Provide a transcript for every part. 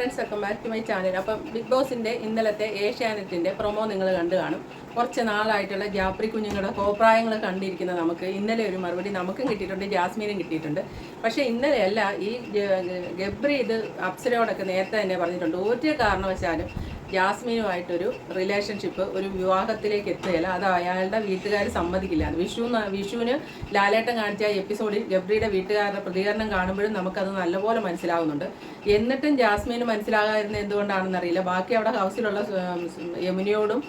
Friends welcome back to my channel അപ്പം big ബോസിന്റെ ഇന്നലത്തെ ഏഷ്യാനെറ്റിന്റെ പ്രൊമോ നിങ്ങൾ കണ്ടു കാണും. കുറച്ച് നാളായിട്ടുള്ള ജാപ്രി കുഞ്ഞുങ്ങളുടെ കോപ്രായങ്ങൾ കണ്ടിരിക്കുന്ന നമുക്ക് ഇന്നലെ ഒരു മറുപടി നമുക്കും കിട്ടിയിട്ടുണ്ട് ജാസ്മീനും കിട്ടിയിട്ടുണ്ട്. പക്ഷേ ഇന്നലെയല്ല ഈ ഗബ്രി ഇത് അപ്സരയോടൊക്കെ നേരത്തെ തന്നെ പറഞ്ഞിട്ടുണ്ട്. ഒരു കാരണവശാലും ജാസ്മിനുമായിട്ടൊരു റിലേഷൻഷിപ്പ് ഒരു വിവാഹത്തിലേക്ക് എത്തുകയില്ല. അത് അയാളുടെ വീട്ടുകാർ സമ്മതിക്കില്ല. വിഷു വിഷുവിന് ലാലേട്ടൻ കാണിച്ച എപ്പിസോഡിൽ ഗബ്രിയുടെ വീട്ടുകാരുടെ പ്രതികരണം കാണുമ്പോഴും നമുക്കത് നല്ലപോലെ മനസ്സിലാവുന്നുണ്ട്. എന്നിട്ടും ജാസ്മിന് മനസ്സിലാകാതിരുന്ന എന്തുകൊണ്ടാണെന്നറിയില്ല ബാക്കി അവിടെ ഹൗസിലുള്ള യമുനിയോടും യമുനയോടും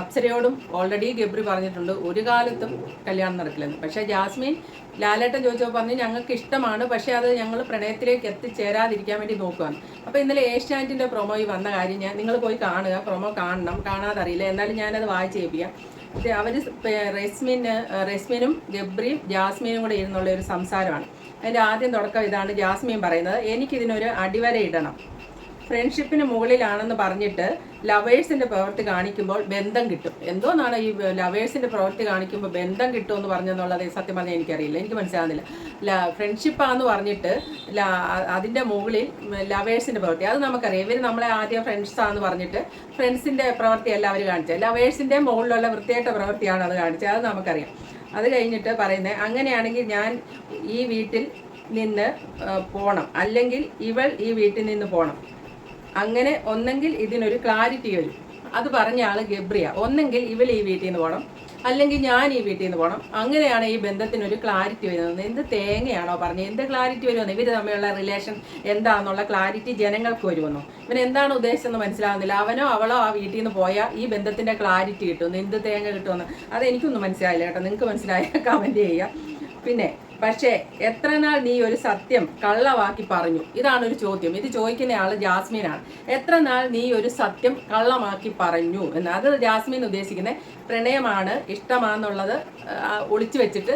അപ്സരയോടും ഓൾറെഡി ഗബ്രി പറഞ്ഞിട്ടുണ്ട്. ഒരു കാലത്തും കല്യാണം നടക്കില്ലെന്ന്. പക്ഷേ ജാസ്മിൻ ലാലേട്ടൻ ചോദിച്ചപ്പോൾ പറഞ്ഞു ഞങ്ങൾക്ക് ഇഷ്ടമാണ് പക്ഷേ അത് ഞങ്ങൾ പ്രണയത്തിലേക്ക് എത്തിച്ചേരാതിരിക്കാൻ വേണ്ടി നോക്കുകയാണ് അപ്പോൾ ഇന്നലെ ഏഷ്യാനെറ്റിന്റെ പ്രൊമോയിൽ വന്ന കാര്യം ഞാൻ നിങ്ങൾ പോയി കാണുക പ്രൊമോ കാണണം. കാണാതറിയില്ല. എന്നാലും ഞാനത് വായിച്ച് കേൾപ്പിക്കാം. അവർ റെസ്മിന് റെസ്മിനും ഗബ്രിയും ജാസ്മിനും കൂടെ ഇരുന്നുള്ള ഒരു സംസാരമാണ്. അതിന്റെ ആദ്യം തുടക്കം ഇതാണ് ജാസ്മിൻ പറയുന്നത്. എനിക്കിതിനൊരു അടിവര ഇടണം. ഫ്രണ്ട്ഷിപ്പിന് മുകളിലാണെന്ന് പറഞ്ഞിട്ട് ലവേഴ്സിന്റെ പ്രവൃത്തി കാണിക്കുമ്പോൾ ബന്ധം കിട്ടും. എന്തോന്നാണ് ഈ ലവേഴ്സിന്റെ പ്രവൃത്തി കാണിക്കുമ്പോൾ ബന്ധം കിട്ടും എന്ന് പറഞ്ഞെന്നുള്ളത് സത്യം പറഞ്ഞാൽ എനിക്കറിയില്ല. എനിക്ക് മനസ്സിലാകുന്നില്ല ല ഫ്രണ്ട്ഷിപ്പാന്ന് പറഞ്ഞിട്ട് അതിന്റെ മുകളിൽ ലവേഴ്സിന്റെ പ്രവൃത്തി അത് നമുക്കറിയാം. ഇവർ നമ്മളെ ആദ്യം ഫ്രണ്ട്സാന്ന് പറഞ്ഞിട്ട് ഫ്രണ്ട്സിന്റെ പ്രവൃത്തിയല്ല അവർ കാണിച്ചത്. ലവേഴ്സിന്റെ മുകളിലുള്ള വൃത്തിയായിട്ട പ്രവൃത്തിയാണ് അത് കാണിച്ചത്. അത് നമുക്കറിയാം. അത് കഴിഞ്ഞിട്ട് പറയുന്നത് അങ്ങനെയാണെങ്കിൽ ഞാൻ ഈ വീട്ടിൽ നിന്ന് പോകണം അല്ലെങ്കിൽ ഇവൾ ഈ വീട്ടിൽ നിന്ന് പോണം. അങ്ങനെ ഒന്നെങ്കിൽ ഇതിനൊരു ക്ലാരിറ്റി വരും. അത് പറഞ്ഞ ആൾ ഗബ്രിയ. ഒന്നെങ്കിൽ ഇവൾ ഈ വീട്ടിൽ നിന്ന് പോകണം അല്ലെങ്കിൽ ഞാൻ ഈ വീട്ടിൽ നിന്ന് പോകണം അങ്ങനെയാണ് ഈ ബന്ധത്തിനൊരു ക്ലാരിറ്റി വരുന്നത്. എന്ത് തേങ്ങയാണോ പറഞ്ഞത്? എന്ത് ക്ലാരിറ്റി വരുമെന്ന്? ഇവർ തമ്മിലുള്ള റിലേഷൻ എന്താണെന്നുള്ള ക്ലാരിറ്റി ജനങ്ങൾക്ക് വരുമെന്നു? ഇവൻ എന്താണ് ഉദ്ദേശിച്ചതെന്ന് മനസ്സിലാവുന്നില്ല. അവനോ അവളോ ആ വീട്ടിൽ നിന്ന് പോയാൽ ഈ ബന്ധത്തിന്റെ ക്ലാരിറ്റി കിട്ടുമെന്ന്. എന്ത് തേങ്ങ കിട്ടുമെന്ന്? അത് എനിക്കൊന്നും മനസ്സിലായില്ല കേട്ടോ. നിങ്ങൾക്ക് മനസ്സിലായ കമന്റ് ചെയ്യുക. പിന്നെ പക്ഷേ എത്ര നാൾ നീ ഒരു സത്യം കള്ളമാക്കി പറഞ്ഞു? ഇതാണ് ഒരു ചോദ്യം. ഇത് ചോദിക്കുന്ന ആൾ ജാസ്മിനാണ്. എത്ര നാൾ നീ ഒരു സത്യം കള്ളമാക്കി പറഞ്ഞു എന്ന്? അത് ജാസ്മിൻ ഉദ്ദേശിക്കുന്നത് പ്രണയമാണ് ഇഷ്ടമാന്നുള്ളത് ആ, ഒളിച്ചു വെച്ചിട്ട്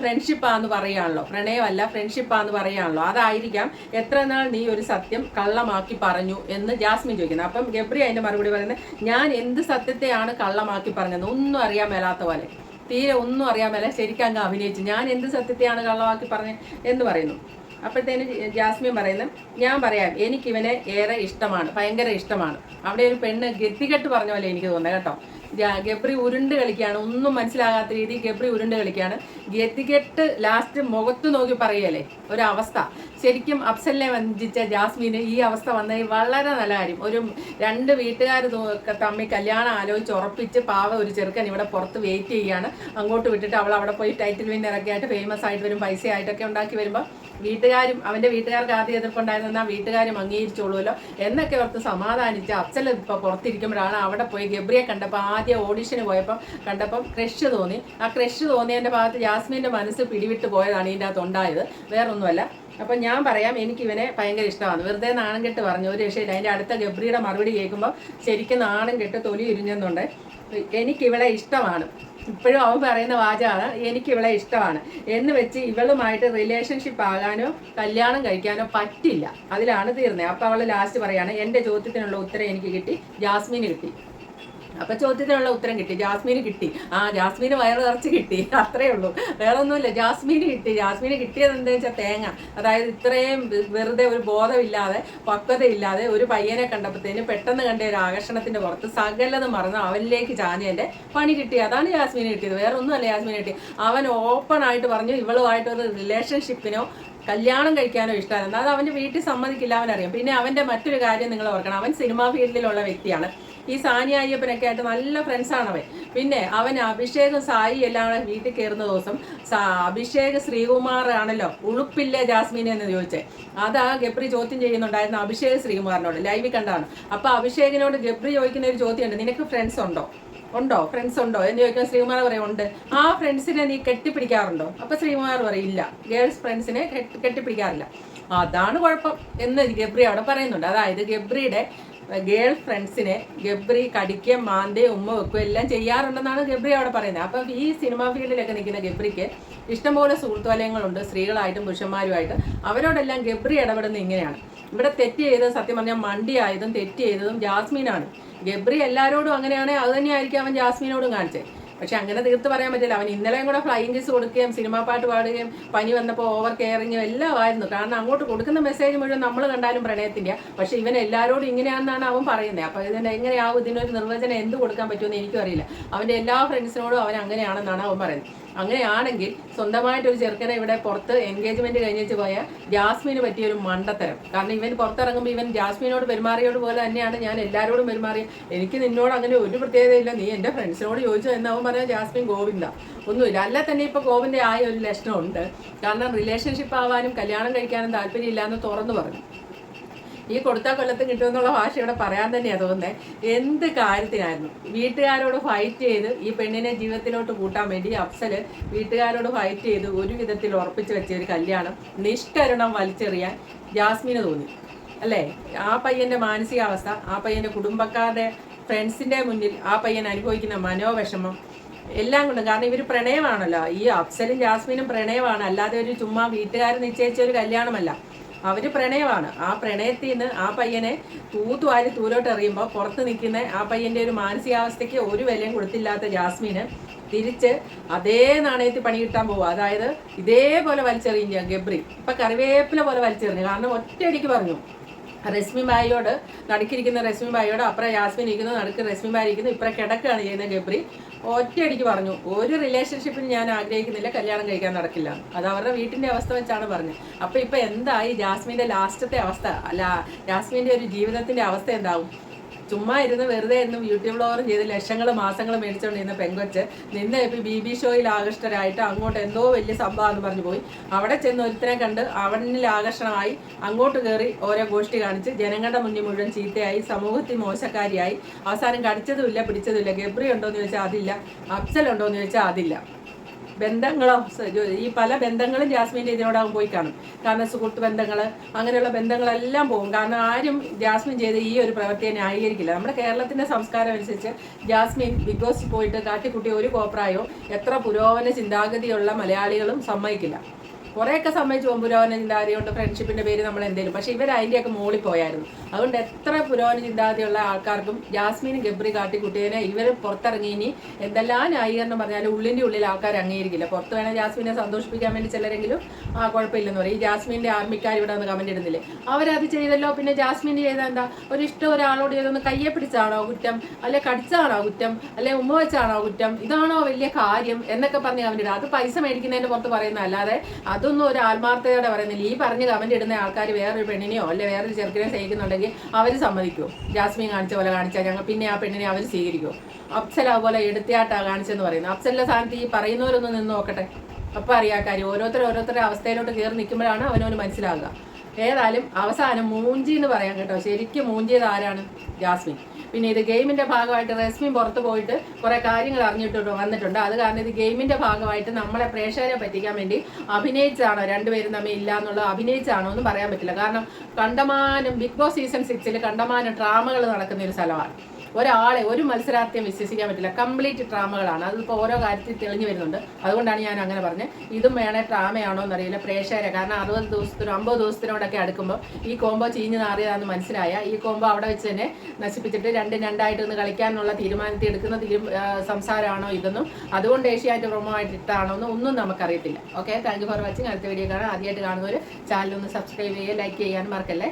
ഫ്രണ്ട്ഷിപ്പാന്ന് പറയുകയാണല്ലോ പ്രണയമല്ല ഫ്രണ്ട്ഷിപ്പാന്ന് പറയുകയാണല്ലോ അതായിരിക്കാം എത്ര നാൾ നീ ഒരു സത്യം കള്ളമാക്കി പറഞ്ഞു എന്ന് ജാസ്മിൻ ചോദിക്കുന്നത്. അപ്പം ഗബ്രി അതിന്റെ മറുപടി പറയുന്നത് ഞാൻ എന്ത് സത്യത്തെയാണ് കള്ളമാക്കി പറഞ്ഞത് ഒന്നും അറിയാൻ മേലാത്ത പോലെ. തീരെ ഒന്നും അറിയാൻ മേല. ശരിക്കും അങ്ങ് അഭിനയിച്ചു. ഞാൻ എന്ത് സത്യത്തെയാണ് കള്ളവാക്കി പറഞ്ഞത് എന്ന് പറയുന്നു. അപ്പോഴത്തേന് ജാസ്മിൻ പറയുന്നു ഞാൻ പറയാം എനിക്കിവനെ ഏറെ ഇഷ്ടമാണ് ഭയങ്കര ഇഷ്ടമാണ്. അവിടെ ഒരു പെണ്ണ് ഗത്തികെട്ട് പറഞ്ഞ പോലെ എനിക്ക് തോന്നുന്നത് കേട്ടോ. ഗബ്രി ഉരുണ്ട് കളിക്കുകയാണ് ഒന്നും മനസ്സിലാകാത്ത രീതിയിൽ ഗബ്രി ഉരുണ്ട് കളിക്കുകയാണ്. ഗതികെട്ട് ലാസ്റ്റ് മുഖത്ത് നോക്കി പറയല്ലേ ഒരവസ്ഥ ശരിക്കും അഫ്സലിനെ വഞ്ചിച്ച ജാസ്മിന് ഈ അവസ്ഥ വന്നത് വളരെ നല്ല കാര്യം. ഒരു രണ്ട് വീട്ടുകാർ തമ്മിൽ കല്യാണം ആലോചിച്ച് ഉറപ്പിച്ച് പാവ ഒരു ചെറുക്കൻ ഇവിടെ പുറത്ത് വെയിറ്റ് ചെയ്യുകയാണ്. അങ്ങോട്ട് വിട്ടിട്ട് അവൾ അവിടെ പോയി ടൈറ്റിൽ വിന്നറൊക്കെ ആയിട്ട് ഫേമസ് ആയിട്ട് വരും പൈസ ആയിട്ടൊക്കെ ഉണ്ടാക്കി വരുമ്പോൾ വീട്ടുകാരും അവന്റെ വീട്ടുകാർക്ക് ആദ്യം എതിർപ്പുണ്ടായിരുന്ന വീട്ടുകാരും അംഗീകരിച്ചോളൂല്ലോ എന്നൊക്കെ ഓർത്ത് സമാധാനിച്ച് അച്ഛൻ ഇപ്പൊ പുറത്തിരിക്കുമ്പോഴാണ് അവിടെ പോയി ഗബ്രിയെ കണ്ടപ്പോൾ ആദ്യം ഓഡിഷന് പോയപ്പോൾ കണ്ടപ്പം ക്രഷ് തോന്നി. ആ ക്രഷ് തോന്നിയതിന്റെ ഭാഗത്ത് ജാസ്മിന്റെ മനസ്സ് പിടിവിട്ട് പോയതാണ് ഇതിന്റെ അകത്ത് ഉണ്ടായത്. വേറൊന്നുമല്ല. അപ്പം ഞാൻ പറയാം എനിക്ക് ഇവനെ ഭയങ്കര ഇഷ്ടമാണ്. വെറുതെ നാണം കെട്ട് പറഞ്ഞു. ഒരു രക്ഷയില്ല. അതിന്റെ അടുത്ത ഗബ്രിയുടെ മറുപടി കേൾക്കുമ്പോൾ ശരിക്കും നാണം കെട്ട് തൊലി ഇരിഞ്ഞെന്നുണ്ട് ഇവളെ ഇഷ്ടമാണ്. ഇപ്പോഴും അവൻ പറയുന്ന വാചകമാണ് എനിക്ക് ഇവളെ ഇഷ്ടമാണ്. എന്ന് വെച്ച് ഇവളുമായിട്ട് റിലേഷൻഷിപ്പ് ആകാനോ കല്യാണം കഴിക്കാനോ പറ്റില്ല. അതിലാണ് തീർന്നത്. അപ്പോൾ അവൾ ലാസ്റ്റ് പറയാണ് എന്റെ ചോദ്യത്തിനുള്ള ഉത്തരം എനിക്ക് കിട്ടി. ജാസ്മിന് കിട്ടി. അപ്പൊ ചോദ്യത്തിനുള്ള ഉത്തരം കിട്ടി. ജാസ്മീന് കിട്ടി. ആ ജാസ്മീന് വയറ് നിറച്ച് കിട്ടി. അത്രേ ഉള്ളൂ. വേറെ ഒന്നുമില്ല ജാസ്മീന് കിട്ടി. ജാസ്മീന് കിട്ടിയത് എന്താ വെച്ചാൽ തേങ്ങ. അതായത് ഇത്രയും വെറുതെ ഒരു ബോധമില്ലാതെ പക്വതയില്ലാതെ ഒരു പയ്യനെ കണ്ടപ്പോഴത്തേനും പെട്ടെന്ന് കണ്ട ഒരു ആകർഷണത്തിന്റെ പുറത്ത് സകലത് മറന്ന് അവനിലേക്ക് ചാഞ്ഞതിന്റെ പണി കിട്ടി. അതാണ് ജാസ്മീന് കിട്ടിയത്. വേറെ ഒന്നുമല്ല ജാസ്മീന് കിട്ടി. അവൻ ഓപ്പൺ ആയിട്ട് പറഞ്ഞു ഇവളുമായിട്ട് ഒരു റിലേഷൻഷിപ്പിനോ കല്യാണം കഴിക്കാനോ ഇഷ്ടമല്ല അത് അവന്റെ വീട്ടിൽ സമ്മതിക്കില്ല അവനറിയാം. പിന്നെ അവന്റെ മറ്റൊരു കാര്യം നിങ്ങൾ ഓർക്കണം. അവൻ സിനിമാ ഫീൽഡിലുള്ള വ്യക്തിയാണ്. ഈ സാനി അയ്യപ്പനൊക്കെ ആയിട്ട് നല്ല ഫ്രണ്ട്സാണ് അവൻ പിന്നെ അവൻ അഭിഷേകും സായി എല്ലാം വീട്ടിൽ കയറുന്ന ദിവസം അഭിഷേക് ശ്രീകുമാർ ആണല്ലോ ഉളുപ്പില്ലേ ജാസ്മിൻ എന്ന് ചോദിച്ചേ. അതാ ഗബ്രി ചോദ്യം ചെയ്യുന്നുണ്ടായിരുന്നു അഭിഷേക് ശ്രീകുമാറിനോട്. ലൈവിൽ കണ്ടാണ് അപ്പൊ അഭിഷേകിനോട് ഗബ്രി ചോദിക്കുന്ന ഒരു ചോദ്യമുണ്ട്. നിനക്ക് ഫ്രണ്ട്സ് ഉണ്ടോ? ഉണ്ടോ? ഫ്രണ്ട്സ് ഉണ്ടോ? എന്ന് ചോദിക്കാൻ ശ്രീകുമാർ പറയും ഉണ്ട്. ആ ഫ്രണ്ട്സിനെ നീ കെട്ടിപ്പിടിക്കാറുണ്ടോ? അപ്പൊ ശ്രീകുമാർ പറയും ഇല്ല. ഗേൾസ് ഫ്രണ്ട്സിനെ കെട്ടി- കെട്ടിപ്പിടിക്കാറില്ല. അതാണ് കുഴപ്പം എന്ന് ഗബ്രി അവിടെ പറയുന്നുണ്ട്. അതായത് ഗബ്രിയുടെ ഗേൾ ഫ്രണ്ട്സിനെ ഗബ്രി കടിക്കുകയും മാന്തയും ഉമ്മ വെക്കുകയും എല്ലാം ചെയ്യാറുണ്ടെന്നാണ് ഗബ്രി അവിടെ പറയുന്നത്. അപ്പം ഈ സിനിമാ ഫീൽഡിലൊക്കെ നിൽക്കുന്ന ഗബ്രിക്ക് ഇഷ്ടംപോലെ സുഹൃത്തുവലയങ്ങളുണ്ട് സ്ത്രീകളായിട്ടും പുരുഷന്മാരുമായിട്ട്. അവരോടെല്ലാം ഗബ്രി ഇടപെടുന്നത് ഇങ്ങനെയാണ്. ഇവിടെ തെറ്റ് ചെയ്തത് സത്യം പറഞ്ഞാൽ മണ്ടിയായതും തെറ്റ് ചെയ്തതും ജാസ്മീനാണ്. ഗബ്രി എല്ലാവരോടും അങ്ങനെയാണെങ്കിൽ അത് തന്നെയായിരിക്കും അവൻ ജാസ്മീനോടും കാണിച്ചത്. പക്ഷെ അങ്ങനെ തീർത്ത് പറയാൻ പറ്റില്ല. അവൻ ഇന്നലെയും കൂടെ ഫ്ലൈയിങ് കിസ് കൊടുക്കുകയും സിനിമാ പാട്ട് പാടുകയും പനി വന്നപ്പോൾ ഓവർ കെയറിങ്ങും എല്ലാം ആയിരുന്നു. കാരണം അങ്ങോട്ട് കൊടുക്കുന്ന മെസ്സേജ് മുഴുവൻ നമ്മൾ കണ്ടാലും പ്രണയത്തിന്റെ പക്ഷെ ഇവൻ എല്ലാവരോടും ഇങ്ങനെയാണെന്നാണ് അവൻ പറയുന്നത് അപ്പോൾ ഇതിന്റെ എങ്ങനെയാവും? ഇതിനൊരു നിർവചനം എന്ത് കൊടുക്കാൻ പറ്റുമെന്ന് എനിക്കും അറിയില്ല. അവന്റെ എല്ലാ ഫ്രണ്ട്സിനോടും അവൻ അങ്ങനെയാണെന്നാണ് അവൻ പറയുന്നത്. അങ്ങനെയാണെങ്കിൽ സ്വന്തമായിട്ട് ഒരു ചെറുക്കനെ ഇവിടെ പുറത്ത് എൻഗേജ്മെന്റ് കഴിഞ്ഞിട്ട് പോയ ജാസ്മിന് പറ്റിയ ഒരു മണ്ടത്തരം. കാരണം ഇവൻ പുറത്തിറങ്ങുമ്പോൾ ഇവൻ ജാസ്മിനോട് പെരുമാറിയോട് പോലെ തന്നെയാണ് ഞാൻ എല്ലാവരോടും പെരുമാറിയ. എനിക്ക് നിന്നോട് അങ്ങനെ ഒരു പ്രത്യേകതയില്ല. നീ എന്റെ ഫ്രണ്ട്സിനോട് ചോദിച്ചു എന്നാവും പറഞ്ഞാൽ ജാസ്മിൻ ഗോവിന്ദ. ഒന്നുമില്ല. അല്ല തന്നെ ഇപ്പോൾ ഗോവിന്റെ ആയ ഒരു ലക്ഷണമുണ്ട്. കാരണം റിലേഷൻഷിപ്പ് ആവാനും കല്യാണം കഴിക്കാനും താല്പര്യമില്ല എന്ന് തുറന്നു പറഞ്ഞു. ഈ കൊടുത്താൽ കൊല്ലത്ത് കിട്ടുമെന്നുള്ള ഭാഷ ഇവിടെ പറയാൻ തന്നെയാണ് തോന്നുന്നത് എന്ത് കാര്യത്തിനായിരുന്നു? വീട്ടുകാരോട് ഫൈറ്റ് ചെയ്ത് ഈ പെണ്ണിനെ ജീവിതത്തിലോട്ട് കൂട്ടാൻ വേണ്ടി അഫ്സൽ വീട്ടുകാരോട് ഫൈറ്റ് ചെയ്ത് ഒരു വിധത്തിൽ ഉറപ്പിച്ചു വെച്ച ഒരു കല്യാണം നിഷ്കരണം വലിച്ചെറിയാൻ ജാസ്മിന് തോന്നി. അല്ലേ? ആ പയ്യന്റെ മാനസികാവസ്ഥ ആ പയ്യന്റെ കുടുംബക്കാരുടെ ഫ്രണ്ട്സിന്റെ മുന്നിൽ ആ പയ്യൻ അനുഭവിക്കുന്ന മനോവിഷമം എല്ലാം കൊണ്ടും. കാരണം ഇവർ പ്രണയമാണല്ലോ. ഈ അഫ്സലും ജാസ്മിനും പ്രണയമാണ്. അല്ലാതെ ഒരു ചുമ്മാ വീട്ടുകാർ നിശ്ചയിച്ച ഒരു കല്യാണമല്ല. അവർ പ്രണയമാണ്. ആ പ്രണയത്തിൽ നിന്ന് ആ പയ്യനെ തൂത്തുവാരി തൂലോട്ട് എറിയുമ്പോൾ പുറത്ത് നിൽക്കുന്ന ആ പയ്യന്റെ ഒരു മാനസികാവസ്ഥയ്ക്ക് ഒരു വിലയും കൊടുത്തില്ലാത്ത ജാസ്മിന് തിരിച്ച് അതേ നാണയത്തിൽ പണി കിട്ടാൻ പോവുക അതായത് ഇതേപോലെ വലിച്ചെറിയും ഗബ്രി ഇപ്പൊ കറിവേപ്പില പോലെ വലിച്ചെറിഞ്ഞു. കാരണം ഒറ്റയടിക്ക് പറഞ്ഞു. റസ്മി ബായിയോട് നടുക്കിരിക്കുന്ന രശ്മി ബായിയോട് അപ്പുറം യാസ്മിൻ ഇരിക്കുന്നു നടുക്ക് റസ്മി ബായി ഇരിക്കുന്നു ഇപ്പുറം കിടക്കുകയാണ് ചെയ്യുന്നത് ഗബ്രി. ഒറ്റയടിക്ക് പറഞ്ഞു ഒരു റിലേഷൻഷിപ്പിൽ ഞാൻ ആഗ്രഹിക്കുന്നില്ല കല്യാണം കഴിക്കാൻ നടക്കില്ല. അത് അവരുടെ വീട്ടിന്റെ അവസ്ഥ വെച്ചാണ് പറഞ്ഞത്. അപ്പോൾ ഇപ്പോൾ എന്തായി? ജാസ്മിന്റെ ലാസ്റ്റത്തെ അവസ്ഥ അല്ല ജാസ്മിന്റെ ഒരു ജീവിതത്തിന്റെ അവസ്ഥ എന്താവും? ചുമ്മാ ഇരുന്ന് വെറുതെ ഇരുന്ന് യൂട്യൂബ് ബ്ലോഗർ ചെയ്ത് ലക്ഷങ്ങൾ മാസങ്ങൾ മേടിച്ചുകൊണ്ടിരുന്ന പെങ്കൊച്ച് നിന്ന് ഇപ്പം ബി ബി ഷോയിൽ ആകൃഷ്ടരായിട്ട് അങ്ങോട്ട് എന്തോ വലിയ സംഭവം എന്ന് പറഞ്ഞു പോയി. അവിടെ ചെന്ന് ഒരുത്തനെ കണ്ട് അവനിൽ ആകർഷണമായി അങ്ങോട്ട് കയറി ഓരോ ഗോഷ്ടി കാണിച്ച് ജനങ്ങളുടെ മുന്നിൽ മുഴുവൻ ചീത്തയായി സമൂഹത്തിൽ മോശക്കാരിയായി. അവസാനം കടിച്ചതുമില്ല പിടിച്ചതുമില്ല ഗബ്രി ഉണ്ടോ എന്ന് ചോദിച്ചാൽ അതില്ല അഫ്സൽ ഉണ്ടോ എന്ന് ചോദിച്ചാൽ അതില്ല. ബന്ധങ്ങളോ ഈ പല ബന്ധങ്ങളും ജാസ്മിന്റെ ഇതിനോടാകും പോയി കാണും. കാരണം സുഹൃത്ത് ബന്ധങ്ങൾ അങ്ങനെയുള്ള ബന്ധങ്ങളെല്ലാം പോകും. കാരണം ആരും ജാസ്മിൻ ചെയ്ത ഈ ഒരു പ്രവൃത്തിയെ ന്യായീകരിക്കില്ല. നമ്മുടെ കേരളത്തിന്റെ സംസ്കാരം അനുസരിച്ച് ജാസ്മിൻ ബിഗ് ബോസിൽ പോയിട്ട് കാട്ടിക്കുട്ടി ഒരു കോപ്രായോ എത്ര പുരോഗമന ചിന്താഗതിയുള്ള മലയാളികളും സമ്മതിക്കില്ല. കുറേയൊക്കെ പോകും പുരോഗമന ചിന്താഗതി കൊണ്ട് ഫ്രണ്ട്ഷിപ്പിന്റെ പേര് നമ്മൾ എന്തേലും. പക്ഷെ ഇവർ അതിന്റെയൊക്കെ മുകളിൽ പോയായിരുന്നു. അതുകൊണ്ട് എത്ര പുരോഹന ചിന്താഗതിയുള്ള ആൾക്കാർക്കും ജാസ്മിനും ഗബ്രി കാട്ടിക്കുട്ടിയതിനെ ഇവർ പുറത്തിറങ്ങി ഇനി എന്തെല്ലാം ന്യായീകരണം പറഞ്ഞാലും ഉള്ളിന്റെ ഉള്ളിൽ ആൾക്കാർ അംഗീകരിക്കില്ല. പുറത്ത് വേണേൽ ജാസ്മിനെ സന്തോഷിപ്പിക്കാൻ വേണ്ടി ചിലരെങ്കിലും ആ കുഴപ്പമില്ലെന്ന് പറയും. ഈ ജാസ്മിന്റെ ആർമിക്കാർ ഇവിടെ ഒന്ന് കമന്റ് ഇടുന്നില്ലേ? അവരത് ചെയ്തല്ലോ. പിന്നെ ജാസ്മിൻ ചെയ്ത എന്താ? ഒരു ഇഷ്ടം ഒരാളോട് ചെയ്തൊന്ന് കയ്യെ പിടിച്ചാണോ കുറ്റം? അല്ലെ കടിച്ചാണോ കുറ്റം? അല്ലെ ഉമ്മ വെച്ചാണോ കുറ്റം? ഇതാണോ വലിയ കാര്യം? എന്നൊക്കെ പറഞ്ഞ് കമന്റ് ഇടുക. അത് പൈസ മേടിക്കുന്നതിന്റെ പുറത്ത് പറയുന്ന അല്ലാതെ അതൊന്നും ഒരു ആത്മാർത്ഥതയോടെ പറയുന്നില്ല. ഈ പറഞ്ഞ് കമന്റ് ഇടുന്ന ആൾക്കാർ വേറൊരു പെണ്ണിനെയോ അല്ലെ വേറൊരു ചെറുക്കിനെ സ്നേഹിക്കുന്നുണ്ടെങ്കിൽ അവർ സമ്മതിക്കുമോ ജാസ്മിൻ കാണിച്ച പോലെ കാണിച്ചാൽ ഞങ്ങൾ പിന്നെ ആ പെണ്ണിനെ അവർ സ്വീകരിക്കും. അപ്സല അതുപോലെ എടുത്തിയാട്ടാ കാണിച്ചെന്ന് പറയുന്നത്. അപ്സലിന്റെ സ്ഥാനത്ത് ഈ പറയുന്നവരൊന്നും നിന്ന് നോക്കട്ടെ. അപ്പൊ അറിയാ കാര്യം. ഓരോരുത്തരുടെ അവസ്ഥയിലോട്ട് കയറി നിൽക്കുമ്പോഴാണ് അവനവന് മനസ്സിലാകുക ഏതായാലും അവസാനം മൂഞ്ചി എന്ന് പറയാം കേട്ടോ. ശരിക്കും മൂഞ്ചിയത് ആരാണ്? ജാസ്മിൻ. പിന്നെ ഇത് ഗെയിമിന്റെ ഭാഗമായിട്ട് റസ്മിൻ പുറത്തു പോയിട്ട് കുറെ കാര്യങ്ങൾ അറിഞ്ഞിട്ട് വന്നിട്ടുണ്ട്? അത് കാരണം ഇത് ഗെയിമിന്റെ ഭാഗമായിട്ട് നമ്മളെ പ്രേക്ഷകരെ പറ്റിക്കാൻ വേണ്ടി അഭിനയിച്ചാണോ രണ്ടുപേരും തമ്മിൽ ഇല്ല എന്നുള്ളത് അഭിനയിച്ചാണോ എന്ന് പറയാൻ പറ്റില്ല. കാരണം കണ്ടമാനം ബിഗ് ബോസ് സീസൺ സിക്സിൽ കണ്ടമാനം ഡ്രാമകൾ നടക്കുന്ന ഒരു സ്ഥലമാണ്. ഒരാളെ ഒരു മത്സരാർത്ഥിയും വിശ്വസിക്കാൻ പറ്റില്ല. കംപ്ലീറ്റ് ഡ്രാമകളാണ്. അതിപ്പോൾ ഓരോ കാര്യത്തിൽ തെളിഞ്ഞു വരുന്നുണ്ട്. അതുകൊണ്ടാണ് ഞാൻ അങ്ങനെ പറഞ്ഞത് ഇതും വേണേ ഡ്രാമയാണോ എന്നറിയില്ല. പ്രേക്ഷകരെ. കാരണം അറുപത് ദിവസത്തിനും അമ്പത് ദിവസത്തിനോടൊക്കെ അടുക്കുമ്പോൾ ഈ കോമ്പോ ചീഞ്ഞ് നാറിയതാണെന്ന് മനസ്സിലായ ഈ കോമ്പോ അവിടെ വെച്ച് തന്നെ നശിപ്പിച്ചിട്ട് രണ്ടും രണ്ടായിട്ട് ഒന്ന് കളിക്കാനുള്ള തീരുമാനത്തിൽ എടുക്കുന്ന തീരു സംസാരമാണോ ഇതെന്നും അതുകൊണ്ട് ഏഷ്യായിട്ട് പ്രൊമോ ആയിട്ട് ഇട്ടാണോ എന്ന് ഒന്നും നമുക്കറിയത്തില്ല. Okay thank you for watching അടുത്ത വീഡിയോ കാണാം. ആദ്യമായിട്ട് കാണുന്നവർ ചാനൽ ഒന്ന് സബ്സ്ക്രൈബ് ചെയ്യുക ലൈക്ക് ചെയ്യാനും മറക്കല്ലേ?